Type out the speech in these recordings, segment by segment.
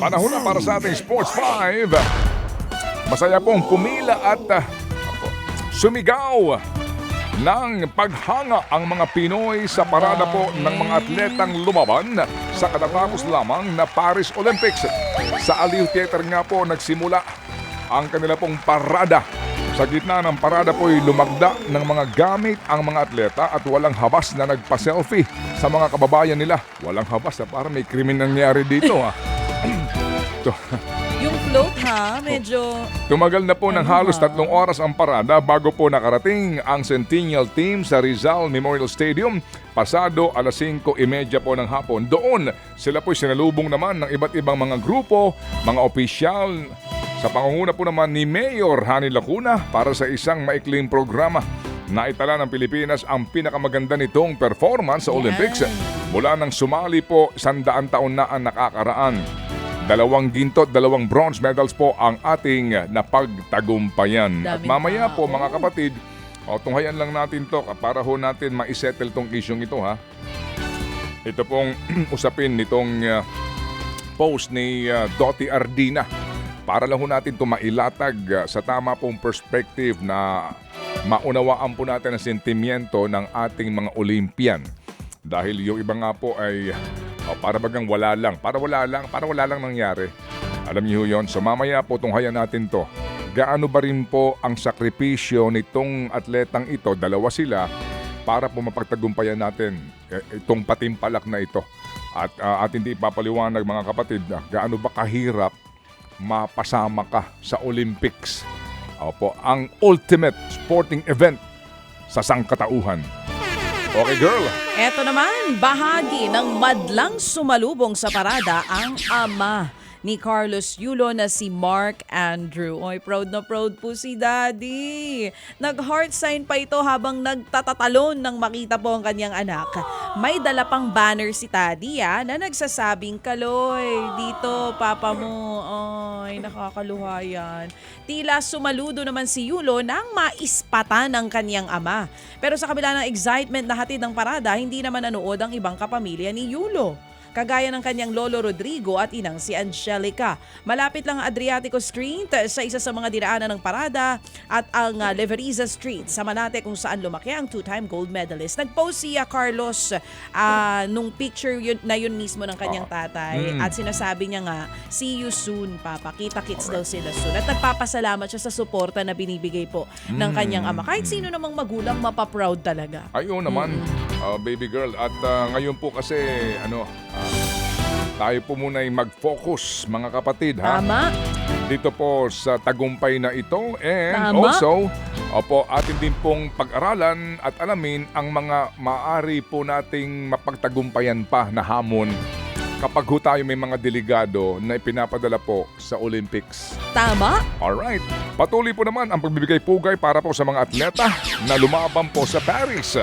Panahon na para sa ating Sports 5. Masaya pong pumila at ah, sumigaw ng paghanga ang mga Pinoy sa parada po ng mga atletang lumaban sa katatapos lamang na Paris Olympics. Sa Aliw Theater nga po nagsimula ang kanila pong parada. Sa gitna ng parada po ay lumagda ng mga gamit ang mga atleta at walang habas na nagpa-selfie sa mga kababayan nila. Walang habas na parang may krimen nangyari dito ha. Ito. Yung float ha, medyo... Tumagal na po ng Ano halos ba? tatlong oras ang parada bago po nakarating ang Centennial Team sa Rizal Memorial Stadium pasado alas 5.30 po ng hapon. Doon sila po sinalubong naman ng iba't ibang mga grupo, mga opisyal sa pangunguna po naman ni Mayor Hani Lacuna para sa isang maikling programa. Naitala ng Pilipinas ang pinakamaganda nitong performance sa Olympics mula nang sumali po sandaan taon na ang nakakaraan. Dalawang ginto at dalawang bronze medals po ang ating napagtagumpayan. At Daming mamaya po tao. mga kapatid, o, tunghayan lang natin to para ho natin maisettle tong isyong ito ha. Ito pong usapin nitong uh, post ni uh, Dottie Ardina para lang ho natin ito mailatag uh, sa tama pong perspective na maunawaan po natin ang sentimiento ng ating mga Olympian. Dahil yung iba nga po ay oh, para bagang wala lang, para wala lang, para wala lang nangyari. Alam niyo yon, so mamaya po tunghayan natin to. Gaano ba rin po ang sakripisyo nitong atletang ito, dalawa sila, para po mapagtagumpayan natin eh, itong patimpalak na ito. At uh, atin di ipapaliwanag mga kapatid, na gaano ba kahirap mapasama ka sa Olympics. Opo, ang ultimate sporting event sa sangkatauhan. Okay girl, Eto naman, bahagi ng madlang sumalubong sa parada ang ama ni Carlos Yulo na si Mark Andrew. Oy, proud na proud po si Daddy. Nag-heart sign pa ito habang nagtatatalon nang makita po ang kanyang anak. May dala pang banner si Daddy ah, na nagsasabing, Kaloy, dito, papa mo. Ay, nakakaluha yan. Tila sumaludo naman si Yulo nang maispatan ng kanyang ama. Pero sa kabila ng excitement na hatid ng parada, hindi naman nanood ang ibang kapamilya ni Yulo. Kagaya ng kanyang lolo Rodrigo at inang si Angelica. Malapit lang ang Adriatico Street sa isa sa mga dinaanan ng parada at ang uh, Leveriza Street sa Manate kung saan lumaki ang two-time gold medalist. Nag-post si uh, Carlos ah, nung picture yun, na yun mismo ng kanyang tatay Mm. at sinasabi niya nga, see you soon, Papa. Kita-kits daw sila soon. At nagpapasalamat siya sa suporta na binibigay po ng kanyang ama. Kahit sino namang magulang, mapaproud talaga. Ayun naman, uh, baby girl. At uh, ngayon po kasi, ano, uh, tayo po muna ay mag-focus, mga kapatid, ha? Tama? Dito po sa tagumpay na ito. And Tama. also, opo, atin din pong pag-aralan at alamin ang mga maaari po nating mapagtagumpayan pa na hamon kapag ho tayo may mga delegado na ipinapadala po sa Olympics. Tama? Alright. Patuloy po naman ang pagbibigay pugay para po sa mga atleta na lumaban po sa Paris.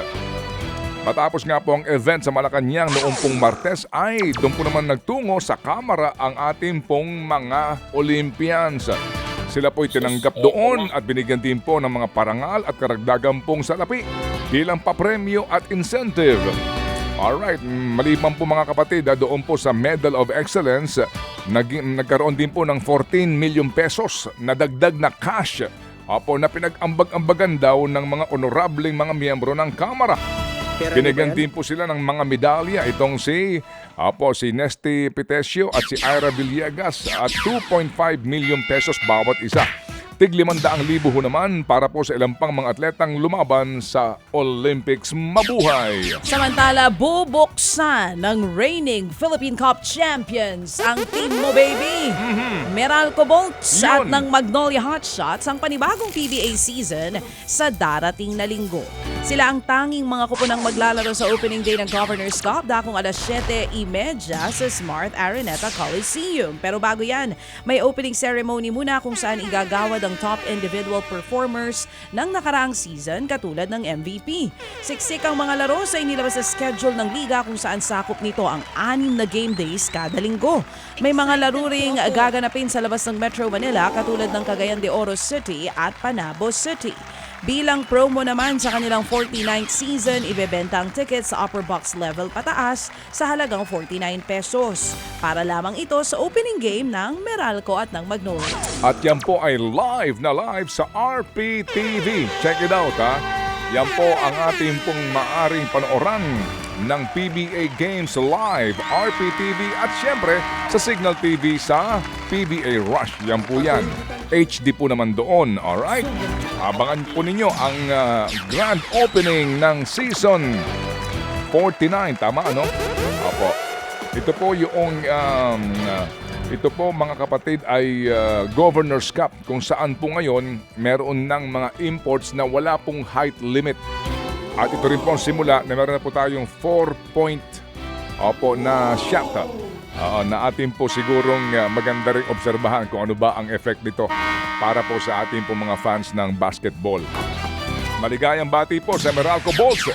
Matapos nga po ang event sa Malacanang noong pong Martes ay doon po naman nagtungo sa kamera ang ating pong mga Olympians. Sila po'y tinanggap doon at binigyan din po ng mga parangal at karagdagan pong salapi bilang papremyo at incentive. Alright, maliban po mga kapatid, ah, doon po sa Medal of Excellence, naging, nagkaroon din po ng 14 million pesos na dagdag na cash Apo na pinag-ambag-ambagan daw ng mga honorableng mga miyembro ng Kamara. Binigyan din po sila ng mga medalya itong si Apo si Nesty Pitesio at si Ira Villegas at 2.5 million pesos bawat isa. Tig 500,000 ho naman para po sa ilang pang mga atletang lumaban sa Olympics. Mabuhay! Samantala, bubuksan ng reigning Philippine Cup champions ang team mo, baby! Meralco Bolts at ng Magnolia Hotshots ang panibagong PBA season sa darating na linggo. Sila ang tanging mga kupunang maglalaro sa opening day ng Governor's Cup dakong alas 7.30 sa Smart Araneta Coliseum. Pero bago yan, may opening ceremony muna kung saan igagawad ang top individual performers ng nakaraang season katulad ng MVP. Siksik ang mga laro sa inilabas sa schedule ng liga kung saan sakop nito ang anim na game days kada linggo. May mga laro ring gaganapin sa labas ng Metro Manila katulad ng Cagayan de Oro City at Panabo City. Bilang promo naman sa kanilang 49th season, ibebenta ang tickets sa upper box level pataas sa halagang 49 pesos. Para lamang ito sa opening game ng Meralco at ng Magnolia. At yan po ay live na live sa RPTV. Check it out ha. Yan po ang ating pong maaring panooran ng PBA Games Live, RPTV at syempre sa Signal TV sa PBA Rush. Yan po yan. HD po naman doon, alright? Abangan po ninyo ang ah, grand opening ng season 49, tama ano? Opo. Ito po yung um, uh, ito po mga kapatid ay uh, Governor's Cup kung saan po ngayon meron ng mga imports na wala pong height limit. At ito rin po ang simula na meron na po tayong 4 point opo, na shot Oo, na atin po sigurong uh, maganda rin obserbahan kung ano ba ang effect nito para po sa ating po mga fans ng basketball. Maligayang bati po sa Meralco Bolts.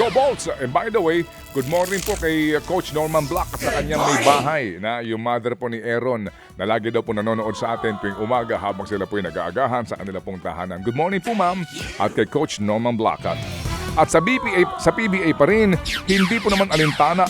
Go Bolts! And by the way, good morning po kay uh, Coach Norman Black sa kanyang may bahay na yung mother po ni Aaron na lagi daw po nanonood sa atin tuwing umaga habang sila po ay nag-aagahan sa kanila pong tahanan. Good morning po ma'am at kay Coach Norman Black. At sa BPA, sa PBA pa rin, hindi po naman alintana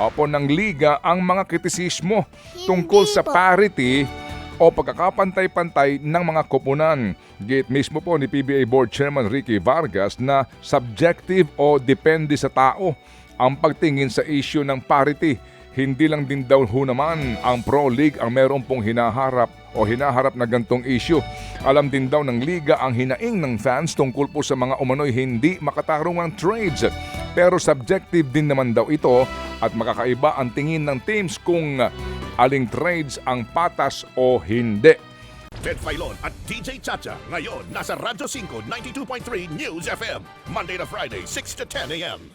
Opo ng liga ang mga kritisismo tungkol sa parity o pagkakapantay-pantay ng mga koponan. Gate mismo po ni PBA Board Chairman Ricky Vargas na subjective o depende sa tao ang pagtingin sa issue ng parity. Hindi lang din daw ho naman ang Pro League ang meron pong hinaharap o hinaharap na gantong issue. Alam din daw ng liga ang hinaing ng fans tungkol po sa mga umano'y hindi makatarungang trades. Pero subjective din naman daw ito at makakaiba ang tingin ng teams kung aling trades ang patas o hindi. Ted Filon at DJ Chacha. Ngayon, nasa Radyo 5, 92.3 News FM. Monday to Friday, 6 to 10 a.m.